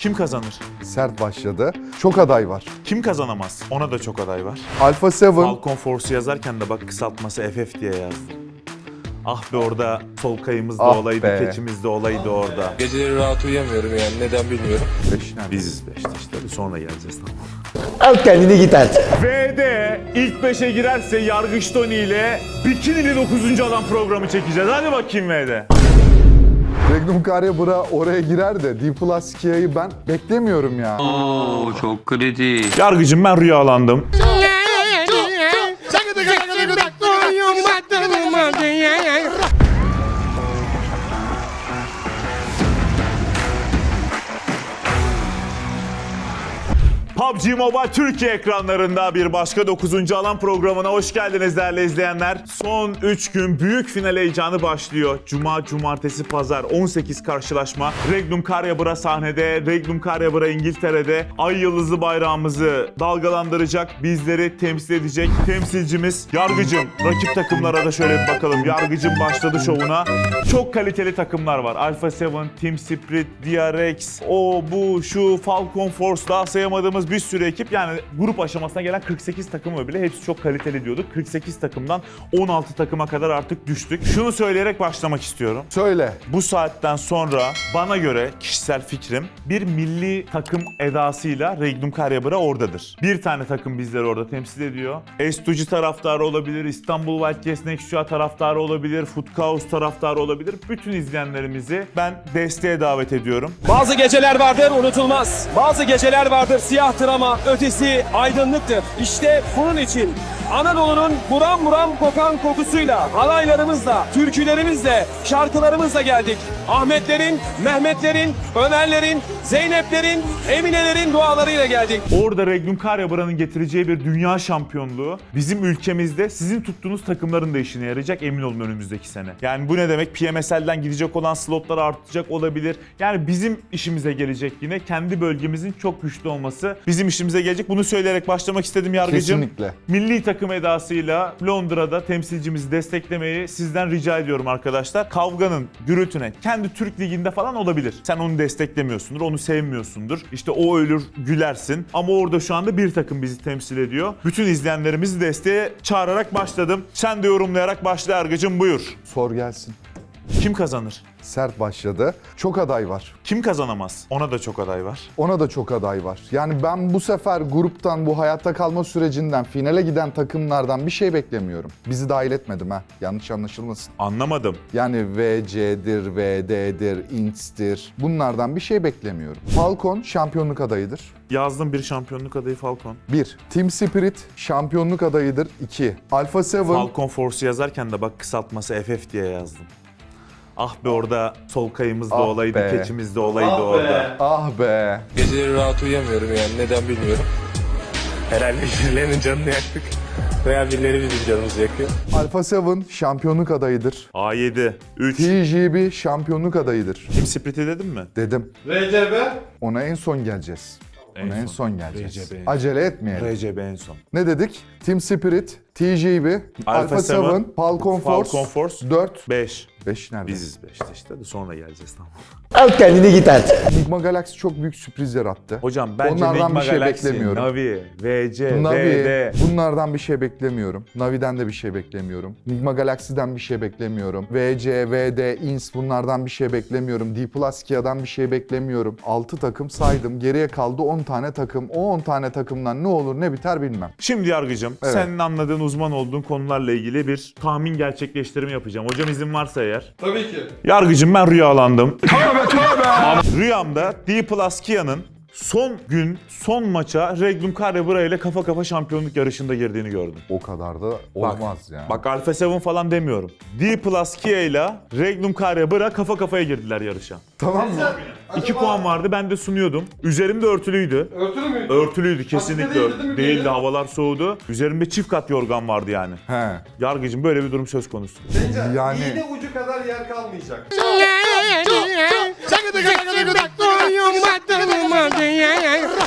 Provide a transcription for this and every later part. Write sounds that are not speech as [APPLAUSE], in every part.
Kim kazanır? Sert başladı. Çok aday var. Kim kazanamaz? Ona da çok aday var. Alpha 7, Falcon Force'u yazarken de bak kısaltması FF diye yazdım. Ah be orada sol kayımız da Ah olaydı, be. keçimiz de olaydı orada. Geceleri rahat uyuyamıyorum yani neden bilmiyorum. 5 nerede? Biziz be işte işte sonra geleceğiz tamam. Al kendini git artık. VD ilk 5'e girerse Yargıç Tony ile Bikinili 9. alan programı çekeceğiz. Hadi bakayım VD. Regnum Bra oraya girer de D Plus Kia'yı ben beklemiyorum ya. Oo çok kritik. Yargıcım ben rüyalandım. PUBG Mobile Türkiye ekranlarında bir başka 9. alan programına hoş geldiniz değerli izleyenler. Son 3 gün büyük final heyecanı başlıyor. Cuma, cumartesi, pazar 18 karşılaşma. Regnum Karyabıra sahnede, Regnum Karyabıra İngiltere'de ay yıldızlı bayrağımızı dalgalandıracak, bizleri temsil edecek temsilcimiz Yargıcım. Rakip takımlara da şöyle bir bakalım. Yargıcım başladı şovuna. Çok kaliteli takımlar var. Alpha 7, Team Spirit, DRX, o bu şu Falcon Force daha sayamadığımız bir sürü ekip. Yani grup aşamasına gelen 48 takımı bile hepsi çok kaliteli diyorduk. 48 takımdan 16 takıma kadar artık düştük. Şunu söyleyerek başlamak istiyorum. Söyle. Bu saatten sonra bana göre kişisel fikrim bir milli takım edasıyla Regnum Karyabıra oradadır. Bir tane takım bizleri orada temsil ediyor. Estuci taraftarı olabilir, İstanbul Wildcats Nextia taraftarı olabilir, Foot Chaos taraftarı olabilir. Bütün izleyenlerimizi ben desteğe davet ediyorum. Bazı geceler vardır unutulmaz. Bazı geceler vardır siyahtır ama ötesi aydınlıktır. İşte bunun için Anadolu'nun buram buram kokan kokusuyla, halaylarımızla, türkülerimizle, şarkılarımızla geldik. Ahmetlerin, Mehmetlerin, Ömerlerin, Zeyneplerin, Eminelerin dualarıyla geldik. Orada Regnum Karyabra'nın getireceği bir dünya şampiyonluğu bizim ülkemizde sizin tuttuğunuz takımların da işine yarayacak emin olun önümüzdeki sene. Yani bu ne demek? PMSL'den gidecek olan slotlar artacak olabilir. Yani bizim işimize gelecek yine. Kendi bölgemizin çok güçlü olması bizim işimize gelecek. Bunu söyleyerek başlamak istedim yargıcım. Kesinlikle. Milli takım edasıyla Londra'da temsilcimizi desteklemeyi sizden rica ediyorum arkadaşlar. Kavganın, gürültüne kendi Türk liginde falan olabilir. Sen onu desteklemiyorsundur, onu sevmiyorsundur. İşte o ölür gülersin. Ama orada şu anda bir takım bizi temsil ediyor. Bütün izleyenlerimizi desteğe çağırarak başladım. Sen de yorumlayarak başla Yargıcım buyur. Sor gelsin. Kim kazanır? Sert başladı. Çok aday var. Kim kazanamaz? Ona da çok aday var. Ona da çok aday var. Yani ben bu sefer gruptan, bu hayatta kalma sürecinden, finale giden takımlardan bir şey beklemiyorum. Bizi dahil etmedim ha. Yanlış anlaşılmasın. Anlamadım. Yani VC'dir, VD'dir, INTS'tir. Bunlardan bir şey beklemiyorum. Falcon şampiyonluk adayıdır. Yazdım bir şampiyonluk adayı Falcon. 1. Team Spirit şampiyonluk adayıdır. 2. Alpha 7 Falcon Force'u yazarken de bak kısaltması FF diye yazdım. Ah be orada sol kayımız da Ah olaydı, be. keçimiz de olaydı orada. Ah be. Geceleri rahat uyuyamıyorum yani neden bilmiyorum. Herhalde [LAUGHS] birilerinin canını yaktık. Veya birileri bizim canımızı yakıyor. Alpha 7 şampiyonluk adayıdır. A7, 3. TGB şampiyonluk adayıdır. Team Spirit'i dedim mi? Dedim. RCB Ona en son geleceğiz. Ona en son. geleceğiz. RCB. Acele etmeyelim. RCB en son. Ne dedik? Team Spirit, TGB, Alpha Alpha 7, Seven, Falcon Force, Falcon Force. 4, 5. 5 nerede? Biziz 5'te işte. Hadi sonra geleceğiz tamam. Al kendini git artık. Enigma Galaxy çok büyük sürpriz yarattı. Hocam bence Onlardan Enigma bir şey Galaxy, beklemiyorum. Navi, VC, Navi, VD. bunlardan bir şey beklemiyorum. Navi'den de bir şey beklemiyorum. Enigma Galaxy'den bir şey beklemiyorum. VC, VD, INS bunlardan bir şey beklemiyorum. D Plus Kia'dan bir şey beklemiyorum. 6 takım saydım. Geriye kaldı 10 tane takım. O 10 tane takımdan ne olur ne biter bilmem. Şimdi yargıcım, Evet. senin anladığın, uzman olduğun konularla ilgili bir tahmin gerçekleştirme yapacağım. Hocam izin varsa eğer. Tabii ki. Yargıcım ben rüyalandım. Tövbe tövbe. Rüyamda D Plus Kia'nın son gün, son maça Regnum Karyabıra ile kafa kafa şampiyonluk yarışında girdiğini gördüm. O kadar da olmaz yani. Bak Alpha 7 falan demiyorum. D Plus Kia ile Regnum Karyabıra kafa kafaya girdiler yarışa. tamam mı? İki Acaba puan vardı, ben de sunuyordum. Üzerimde örtülüydü. Örtülü müydü? Örtülüydü kesinlikle. değildi değil mi? Değildi, Değildi. havalar soğudu. Üzerimde çift kat yorgan vardı yani. He. Yargıcım böyle bir durum söz konusu. Bence Yani- iğne ucu kadar yer kalmayacak.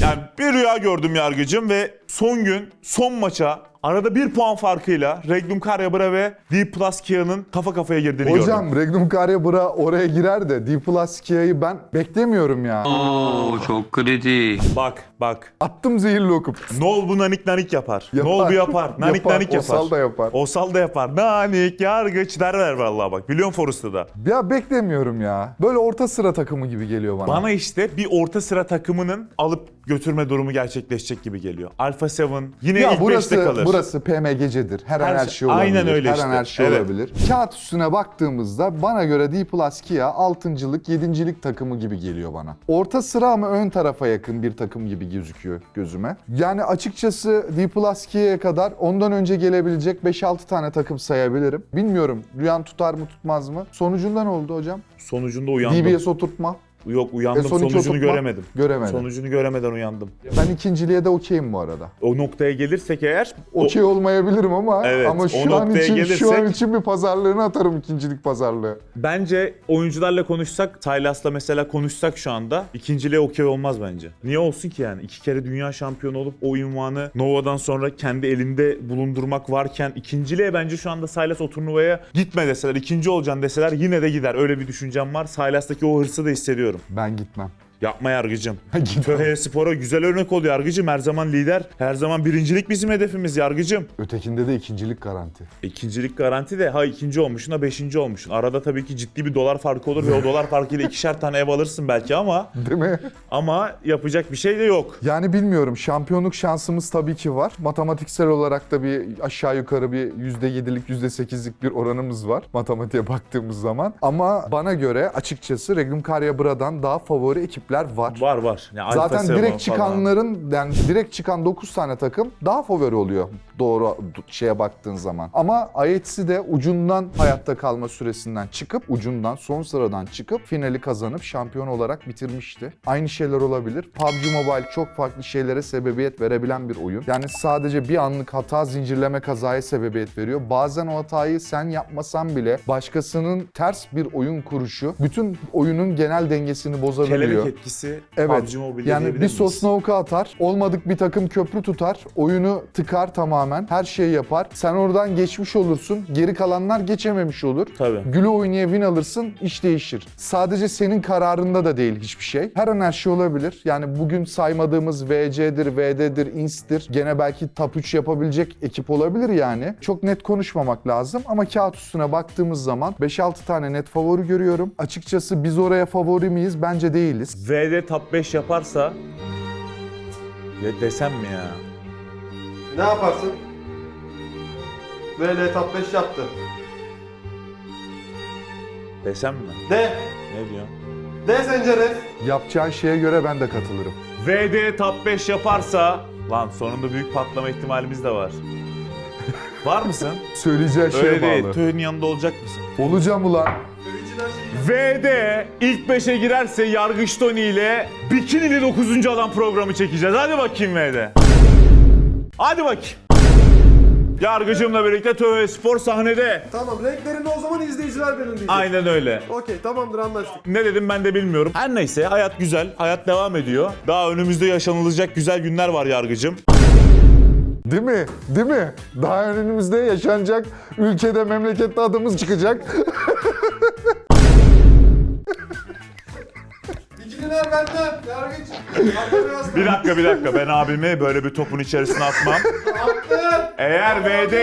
Yani bir rüya gördüm yargıcım ve son gün, son maça Arada bir puan farkıyla Regnum Karyabara ve D Plus Kia'nın kafa kafaya girdiğini gördüm. Hocam Regnum Karyabara oraya girer de D Plus Kia'yı ben beklemiyorum ya. Oo çok kritik. Bak bak. Attım zehirli okup. Nol bu nanik nanik yapar. Yapar. Nol bu yapar. Nanik Yapar. nanik yapar. Osal da yapar. Osal da yapar. Nanik yargıç derler vallahi bak. Biliyorum Forrest'ı da. Ya beklemiyorum ya. Böyle orta sıra takımı gibi geliyor bana. Bana işte bir orta sıra takımının alıp götürme durumu gerçekleşecek gibi geliyor. Alpha 7 yine ya ilk burası 5'te kalır. burası PMG'cedir. Her, an Her her şey- şey olabilir. aynen öyle her işte. an her şey Evet. olabilir. Kağıt üstüne baktığımızda bana göre D Plus Kia 6.lık 7.lik takımı gibi geliyor bana. Orta sıra ama ön tarafa yakın bir takım gibi gözüküyor gözüme. Yani açıkçası D Plus Kia'ya kadar ondan önce gelebilecek 5-6 tane takım sayabilirim. Bilmiyorum rüyan tutar mı tutmaz mı? Sonucunda ne oldu hocam? Sonucunda uyandım. DBS oturtma. Yok uyandım. E, son iki Sonucunu oturtma? göremedim. Sonucunu göremeden uyandım. Ben ikinciliğe de okeyim bu arada. O noktaya gelirsek eğer o- Okey olmayabilirim ama Evet, ama o şu an noktaya için şu gelirsek- an için bir pazarlığını atarım ikincilik pazarlığı. Bence oyuncularla konuşsak, Tylas'la mesela konuşsak şu anda ikinciliğe okey olmaz bence. Niye olsun ki yani? İki kere dünya şampiyonu olup o ünvanı Nova'dan sonra kendi elinde bulundurmak varken ikinciliğe bence şu anda Silas o turnuvaya gitme deseler, ikinci olacaksın deseler yine de gider. Öyle bir düşüncem var. Silas'taki o hırsı da hissediyorum. Ben gitmem. Yapma yargıcım. Töhe Spor'a güzel örnek ol yargıcım. Her zaman lider. Her zaman birincilik bizim hedefimiz yargıcım. Ötekinde de ikincilik garanti. İkincilik garanti de ha ikinci olmuşsun ha beşinci olmuşsun. Arada tabii ki ciddi bir dolar farkı olur ve o dolar farkıyla ikişer tane ev alırsın belki ama [LAUGHS] Değil mi? ama yapacak bir şey de yok. Yani bilmiyorum. Şampiyonluk şansımız tabii ki var. Matematiksel olarak da bir aşağı yukarı bir %7'lik, %8'lik bir oranımız var. Matematiğe baktığımız zaman. Ama bana göre açıkçası Regnum Karyabra'dan daha favori ekipler var. Var var. Yani Zaten direkt falan. çıkanların yani direkt çıkan 9 tane takım daha favori oluyor doğru şeye baktığın zaman. Ama IHC de ucundan hayatta kalma süresinden çıkıp ucundan son sıradan çıkıp finali kazanıp şampiyon olarak bitirmişti. Aynı şeyler olabilir. PUBG Mobile çok farklı şeylere sebebiyet verebilen bir oyun. Yani sadece bir anlık hata zincirleme kazaya sebebiyet veriyor. Bazen o hatayı sen yapmasan bile başkasının ters bir oyun kuruşu bütün oyunun genel dengesini bozabiliyor. Kelebek etkisi Evet. PUBG Mobile yani bir? Sosnovka atar, olmadık bir takım köprü tutar, oyunu tıkar tamamen, her şeyi yapar. Sen oradan geçmiş olursun, geri kalanlar geçememiş olur. Tabii. Gülü oynaya win alırsın, iş değişir. Sadece senin kararında da değil hiçbir şey. Her an her şey olabilir. Yani bugün saymadığımız VC'dir, VD'dir, INS'tir. Gene belki top 3 yapabilecek ekip olabilir yani. Çok net konuşmamak lazım ama kağıt üstüne baktığımız zaman 5-6 tane net favori görüyorum. Açıkçası biz oraya favori miyiz? Bence değiliz. VD top 5 yaparsa ya desem mi ya? Ne yaparsın? VL top 5 yaptı. Desem mi? De. Ne diyorsun? De Sencerez. Yapacağın şeye göre ben de katılırım. VD top 5 yaparsa lan sonunda büyük patlama ihtimalimiz de var. [LAUGHS] var mısın? Söyleyeceği şeye Öyle değil. bağlı. Töğün yanında olacak mısın? Olacağım ulan. VD ilk 5'e girerse Yargıç Tony ile Bikinili 9. alan programı çekeceğiz. Hadi bakayım VD. Hadi bakayım. Yargıcımla birlikte Töhe Spor sahnede. Tamam renklerini o zaman izleyiciler belirleyecek. Aynen öyle. Okey tamamdır anlaştık. Ne dedim ben de bilmiyorum. Her neyse hayat güzel. Hayat devam ediyor. Daha önümüzde yaşanılacak güzel günler var yargıcım. Değil mi? Değil mi? Daha önümüzde yaşanacak ülkede, memlekette adımız çıkacak. İkililer benden. Bir dakika bir dakika ben abimi böyle bir topun içerisine atmam. Eğer VD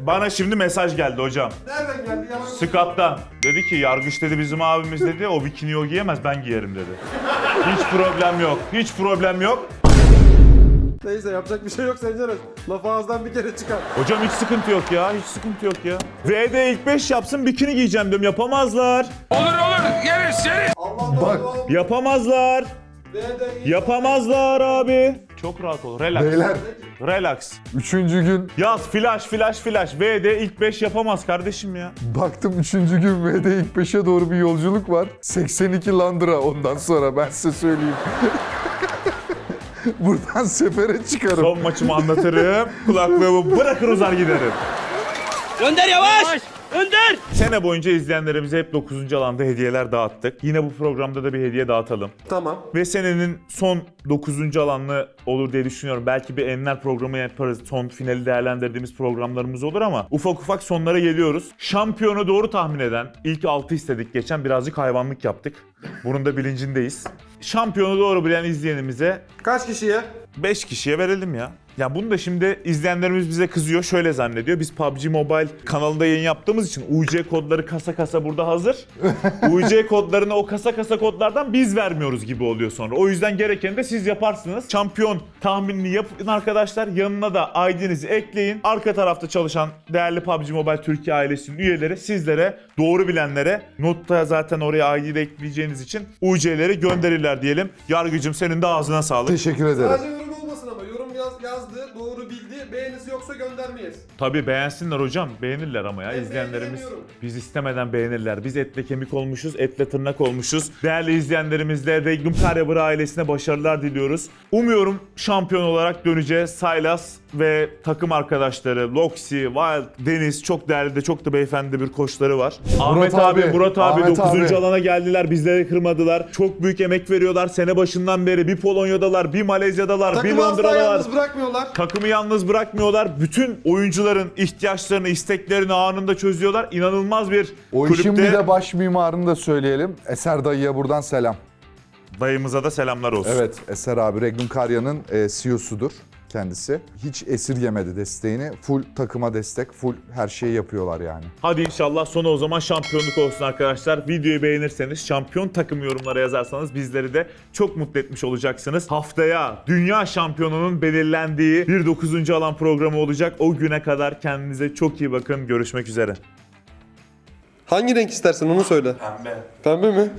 bana şimdi mesaj geldi hocam. Nereden geldi yalan? Scott'tan. Dedi ki yargıç dedi bizim abimiz dedi o bikini o giyemez ben giyerim dedi. Hiç problem yok. Hiç problem yok. Neyse yapacak bir şey yok Sencerez. Lafı ağızdan bir kere çıkar. Hocam hiç sıkıntı yok ya. Hiç sıkıntı yok ya. VD ilk 5 yapsın bikini giyeceğim diyorum. Yapamazlar. Allah Bak. Allah. Yapamazlar. D'de Yapamazlar abi. Çok rahat ol. Relax. Beyler, Relax. üçüncü gün Yaz flash flash flash. VD ilk 5 yapamaz kardeşim ya. baktım üçüncü gün VD ilk 5'e doğru bir yolculuk var. 82 Landıra ondan sonra ben size söyleyeyim. [LAUGHS] Buradan sefere çıkarım. Son maçımı anlatırım. Kulaklığımı bırakır uzar giderim. Gönder yavaş. Önder! Sene boyunca izleyenlerimize hep 9. alanda hediyeler dağıttık. Yine bu programda da bir hediye dağıtalım. Tamam. Ve senenin son 9. alanlı olur diye düşünüyorum. Belki bir enler programı yaparız. Son finali değerlendirdiğimiz programlarımız olur ama ufak ufak sonlara geliyoruz. Şampiyonu doğru tahmin eden ilk 6 istedik. Geçen birazcık hayvanlık yaptık. Bunun da bilincindeyiz. Şampiyonu doğru bilen izleyenimize Kaç kişiye? 5 kişiye verelim ya. Ya bunu da şimdi izleyenlerimiz bize kızıyor. Şöyle zannediyor. Biz PUBG Mobile kanalında yayın yaptığımız için UC kodları kasa kasa burada hazır. [LAUGHS] UC kodlarını o kasa kasa kodlardan biz vermiyoruz gibi oluyor sonra. O yüzden gerekeni de siz yaparsınız. Şampiyon tahminini yapın arkadaşlar. Yanına da ID'nizi ekleyin. Arka tarafta çalışan değerli PUBG Mobile Türkiye ailesinin üyeleri sizlere doğru bilenlere notta zaten oraya ID'yi de ekleyeceğiniz için UC'leri gönderirler diyelim. Yargıcım senin de ağzına sağlık. Teşekkür ederim. Sadece yorum olmasın ama yorum yaz, yazdı, doğru bildi, beğenisi yoksa göndermeyiz. Tabii beğensinler hocam. Beğenirler ama ya Ben izleyenlerimiz. beğenemiyorum. Biz istemeden beğenirler. Biz etle kemik olmuşuz, etle tırnak olmuşuz. Değerli izleyenlerimizle Regnum Karyabır ailesine başarılar diliyoruz. Umuyorum şampiyon olarak döneceğiz. Saylas ve takım arkadaşları Loxi, Wild, Deniz çok değerli de çok da beyefendi bir koçları var. Ahmet abi, abi, Murat abi Ahmet 9. abi. alana geldiler. Bizleri kırmadılar. Çok büyük emek veriyorlar. Sene başından beri bir Polonya'dalar, bir Malezya'dalar, bir Takımı asla Londra'dalar. yalnız bırakmıyorlar. Takımı yalnız bırakmıyorlar. Bütün oyuncuların ihtiyaçlarını, isteklerini anında çözüyorlar. İnanılmaz bir O kulüpte. işin bir de baş mimarını da söyleyelim. Eser dayıya buradan selam. Dayımıza da selamlar olsun. Evet Eser abi Regnum Karya'nın e, CEO'sudur kendisi. Hiç esirgemedi desteğini. Full takıma destek, full her şeyi yapıyorlar yani. Hadi inşallah sonu o zaman şampiyonluk olsun arkadaşlar. Videoyu beğenirseniz, şampiyon takım yorumlara yazarsanız bizleri de çok mutlu etmiş olacaksınız. Haftaya dünya şampiyonunun belirlendiği bir 9. alan programı olacak. O güne kadar kendinize çok iyi bakın. Görüşmek üzere. Hangi renk istersen onu söyle. Pembe. Pembe mi?